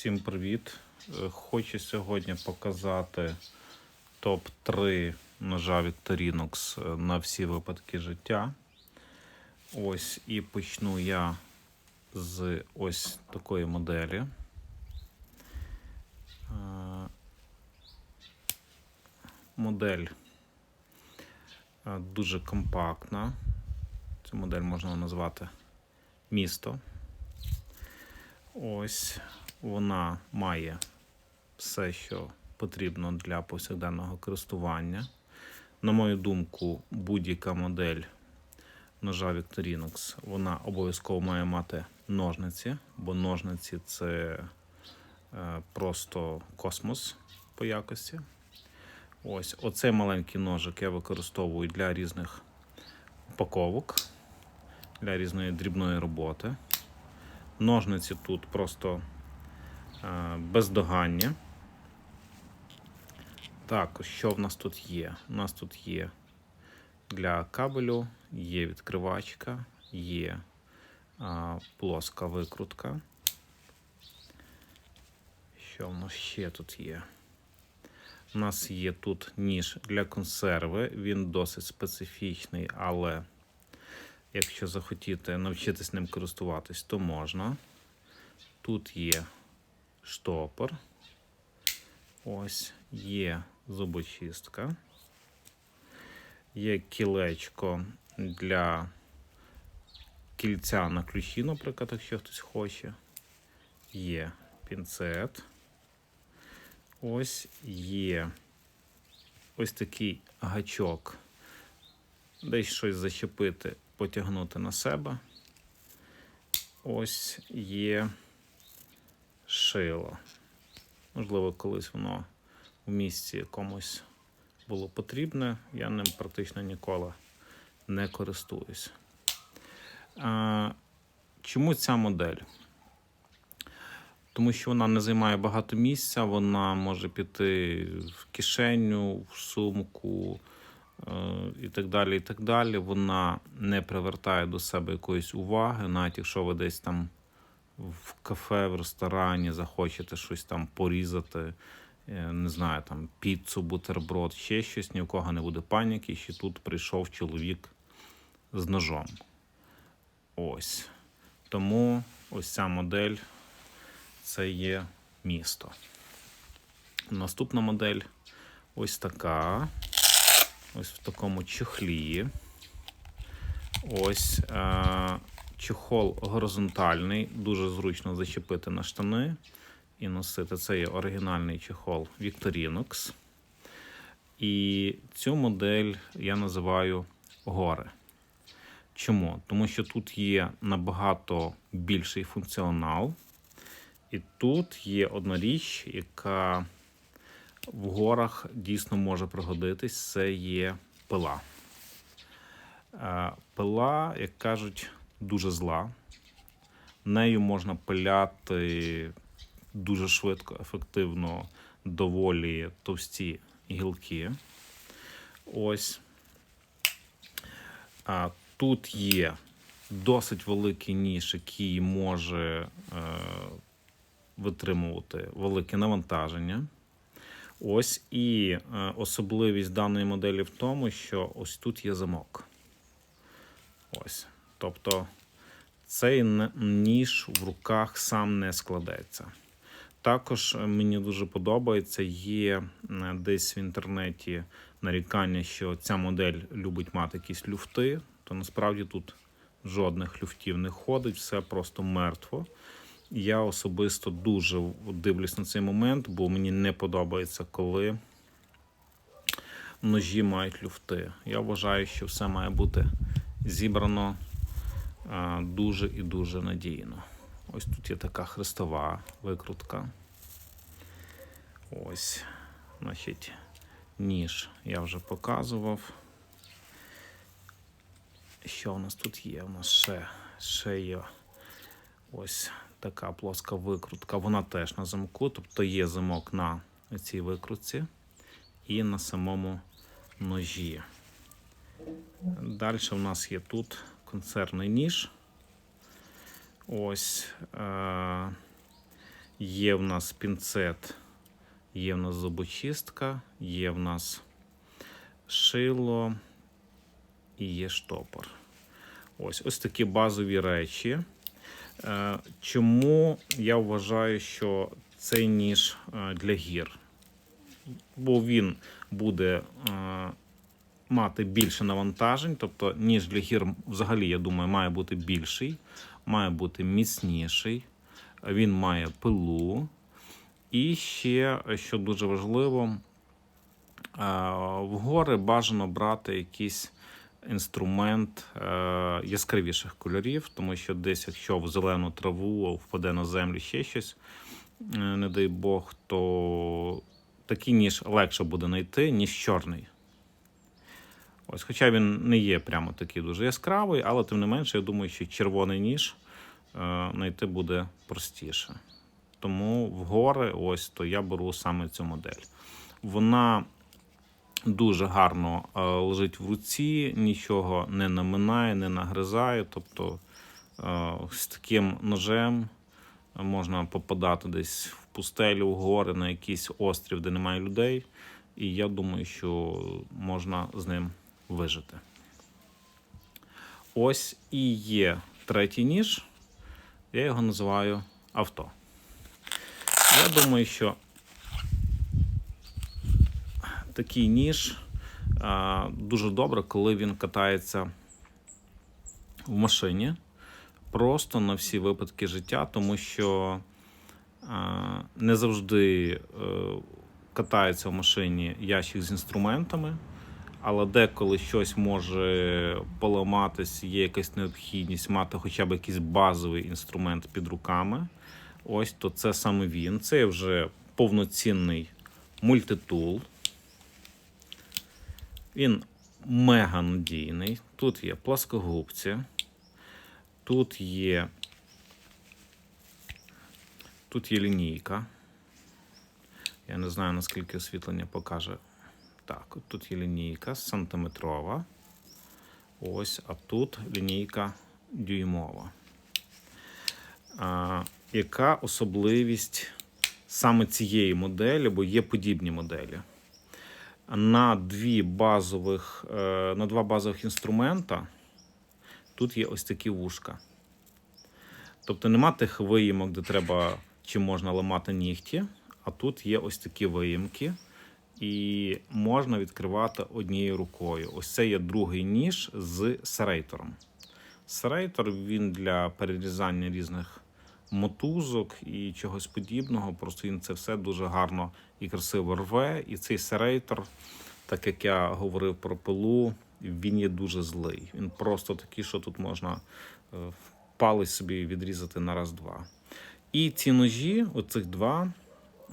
Всім привіт! Е, Хочу сьогодні показати топ-3 ножа Victorinox на всі випадки життя. Ось і почну я з ось такої моделі. Е, Модель е, дуже компактна. Цю модель можна назвати місто. Ось вона має все, що потрібно для повсякденного користування. На мою думку, будь-яка модель ножа Victorinox, вона обов'язково має мати ножниці, бо ножниці це е, просто космос по якості. Ось оцей маленький ножик я використовую для різних упаковок, для різної дрібної роботи. Ножниці тут просто бездоганні. Так, що в нас тут є? У нас тут є для кабелю, є відкривачка, є а, плоска викрутка. Що в нас ще тут є? У нас є тут ніж для консерви. Він досить специфічний, але якщо захотіти навчитись ним користуватись, то можна. Тут є штопор. Ось є зубочистка. Є кілечко для кільця на ключі, наприклад, якщо хтось хоче. Є пінцет. Ось є ось такий гачок. Десь щось зачепити, потягнути на себе. Ось є шило. Можливо, колись воно в місці якомусь було потрібне. Я ним практично ніколи не користуюсь. Чому ця модель? Тому що вона не займає багато місця, вона може піти в кишеню, в сумку е, і так далі. і так далі. Вона не привертає до себе якоїсь уваги, навіть якщо ви десь там в кафе, в ресторані захочете щось там порізати, е, не знаю, там піцу, бутерброд, ще щось, ні в кого не буде паніки, що тут прийшов чоловік з ножом. Ось. Тому ось ця модель це є місто. Наступна модель ось така. Ось в такому чехлі. Ось е- чехол горизонтальний, дуже зручно зачепити на штани і носити. Це є оригінальний чехол Victorinox. І цю модель я називаю гори. Чому? Тому що тут є набагато більший функціонал. І тут є одна річ, яка в горах дійсно може пригодитись, це є пила. Е, Пила, як кажуть, дуже зла. Нею можна пиляти дуже швидко, ефективно, доволі товсті гілки. Ось. А тут є досить великий ніж, який може е, витримувати велике навантаження. Ось і е, особливість даної моделі в тому, що ось тут є замок. Ось. Тобто цей ніж в руках сам не складеться. Також е, мені дуже подобається, є е, десь в інтернеті нарікання, що ця модель любить мати якісь люфти, то насправді тут жодних люфтів не ходить, все просто мертво. Я особисто дуже дивлюсь на цей момент, бо мені не подобається, коли ножі мають люфти. Я вважаю, що все має бути зібрано дуже і дуже надійно. Ось тут є така хрестова викрутка. Ось, значить, ніж я вже показував. Що у нас тут є? У нас ще, ще є ось така плоска викрутка. Вона теж на замку, тобто є замок на цій викрутці і на самому ножі. Далі у нас є тут концерний ніж. Ось. Е- Є в нас пінцет, є в нас зубочистка, є в нас шило і є штопор. Ось ось такі базові речі. Е, Чому я вважаю, що цей ніж е, для гір? Бо він буде мати більше навантажень, тобто ніж для гір, взагалі, я думаю, має бути більший, має бути міцніший, він має пилу. І ще, що дуже важливо, е, в гори бажано брати якийсь інструмент е, яскравіших кольорів, тому що десь, якщо в зелену траву впаде на землю ще щось, е, не дай Бог, то такий ніж легше буде знайти, ніж чорний. Ось, хоча він не є прямо такий дуже яскравий, але тим не менше, я думаю, що червоний ніж е, знайти буде простіше. Тому в гори, ось то я беру саме цю модель. Вона дуже гарно е, лежить в руці, нічого не наминає, не нагризає. Тобто е, з таким ножем можна попадати десь в пустелю, в гори, на якийсь острів, де немає людей. І я думаю, що можна з ним вижити. Ось і є третій ніж. Я його називаю авто. Я думаю, що такий ніж а, дуже добре, коли він катається в машині просто на всі випадки життя, тому що а, не завжди е, катається в машині ящик з інструментами, але деколи щось може поламатись, є якась необхідність мати хоча б якийсь базовий інструмент під руками. Ось то це саме він. Це вже повноцінний мультитул. Він мега надійний. Тут є пласкогубці, тут є тут є лінійка. Я не знаю, наскільки освітлення покаже. Так, от тут є лінійка сантиметрова. Ось, а тут лінійка дюймова. А, Яка особливість саме цієї моделі, бо є подібні моделі? На дві базових, е, на два базових інструмента тут є ось такі вушка. Тобто нема тих виїмок, де треба чи можна ламати нігті, а тут є ось такі виїмки, і можна відкривати однією рукою. Ось це є другий ніж з серейтором. Серейтор він для перерізання різних мотузок і чогось подібного. Просто він це все дуже гарно і красиво рве. І цей серейтор, так як я говорив про пилу, він є дуже злий. Він просто такий, що тут можна е, палець собі відрізати на раз-два. І ці ножі, оцих два,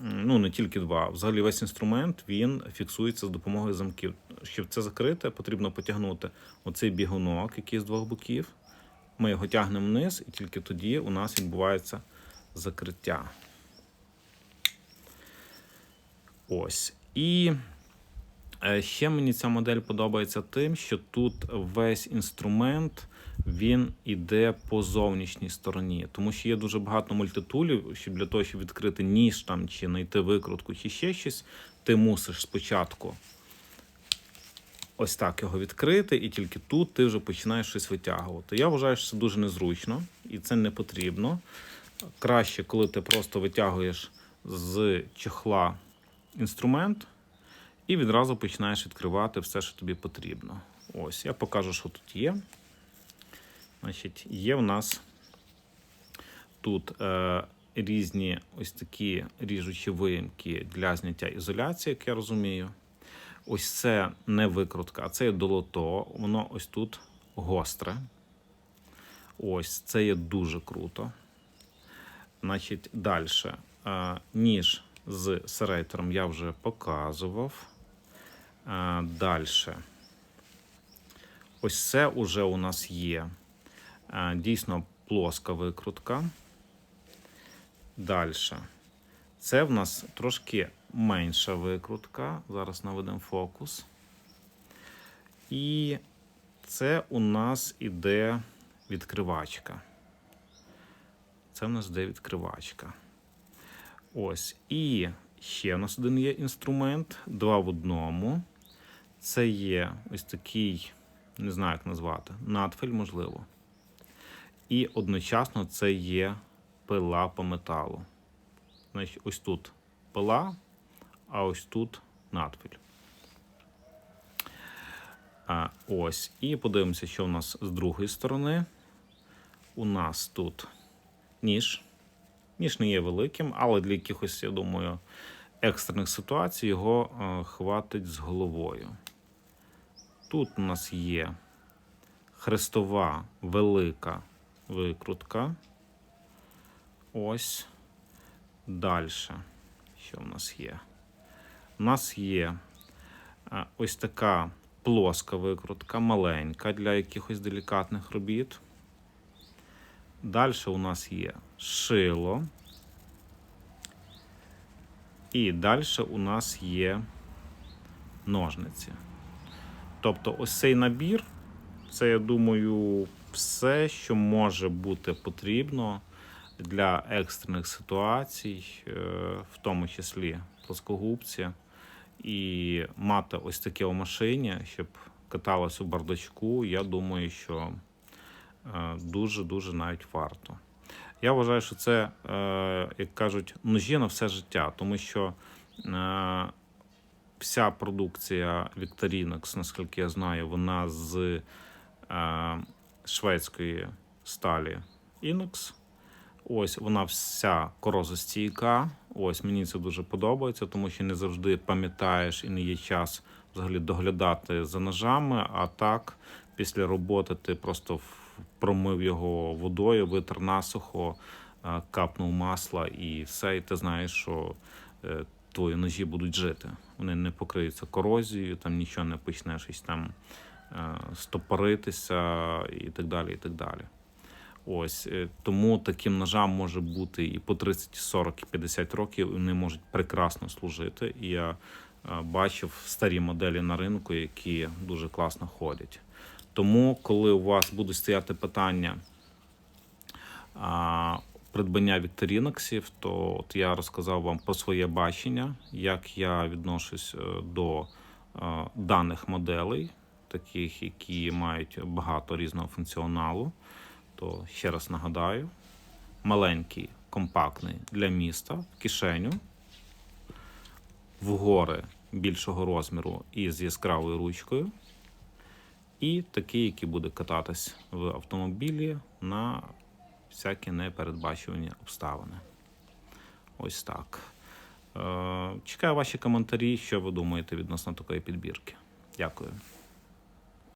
ну не тільки два, взагалі весь інструмент він фіксується з допомогою замків. Щоб це закрити, потрібно потягнути оцей бігунок, який з двох боків. Ми його тягнемо вниз, і тільки тоді у нас відбувається закриття. Ось. І ще мені ця модель подобається тим, що тут весь інструмент він іде по зовнішній стороні. Тому що є дуже багато мультитулів, щоб для того, щоб відкрити ніж там, чи знайти викрутку, чи ще щось, ти мусиш спочатку ось так його відкрити, і тільки тут ти вже починаєш щось витягувати. Я вважаю, що це дуже незручно і це не потрібно. Краще, коли ти просто витягуєш з чехла інструмент і відразу починаєш відкривати все, що тобі потрібно. Ось, я покажу, що тут є. Значить, Є в нас тут е, різні ось такі ріжучі виїмки для зняття ізоляції, як я розумію. Ось це не викрутка, а це є долото. Воно ось тут гостре. Ось це є дуже круто. Значить, далі. Ніж з серейтором я вже показував. Далі. Ось це вже у нас є. Дійсно плоска викрутка. Далі. Це в нас трошки менша викрутка. Зараз наведемо фокус. І це у нас іде відкривачка. Це в нас іде відкривачка. Ось. І ще у нас один є інструмент, два в одному. Це є ось такий, не знаю, як назвати, надфиль, можливо. І одночасно це є пила по металу. Значить, ось тут пила, а ось тут надфиль. А, ось. І подивимося, що у нас з другої сторони. У нас тут ніж. Ніж не є великим, але для якихось, я думаю, екстрених ситуацій його е, хватить з головою. Тут у нас є хрестова велика викрутка. Ось. Далі. Що в нас є? У нас є е, ось така плоска викрутка, маленька для якихось делікатних робіт. Далі у нас є шило. І далі у нас є ножниці. Тобто, ось цей набір, це, я думаю, все, що може бути потрібно для екстрених ситуацій, е, в тому числі плоскогубці, і мати ось таке у машині, щоб каталось у бардачку, я думаю, що дуже-дуже навіть варто. Я вважаю, що це, е, як кажуть, ножі на все життя, тому що е, вся продукція Victorinox, наскільки я знаю, вона з е, шведської сталі Inox. Ось вона вся корозостійка. Ось мені це дуже подобається, тому що не завжди пам'ятаєш і не є час взагалі доглядати за ножами. А так, після роботи ти просто промив його водою, витер насухо, е, капнув масла і все. І ти знаєш, що е, твої ножі будуть жити. Вони не покриються корозією, там нічого не почне щось там е, стопоритися і так далі. і так далі. Ось е, тому таким ножам може бути і по 30, 40, і 50 років. і Вони можуть прекрасно служити. І я е, бачив старі моделі на ринку, які дуже класно ходять. Тому, коли у вас будуть стояти питання придбання вікторіноксів, то от я розказав вам про своє бачення, як я відношусь е, до е, даних моделей, таких, які мають багато різного функціоналу. То ще раз нагадаю: маленький, компактний для міста в кишеню, в гори більшого розміру і з яскравою ручкою. І такий, який буде кататись в автомобілі на всякі непередбачувані обставини. Ось так. Е, Чекаю ваші коментарі, що ви думаєте відносно такої підбірки. Дякую.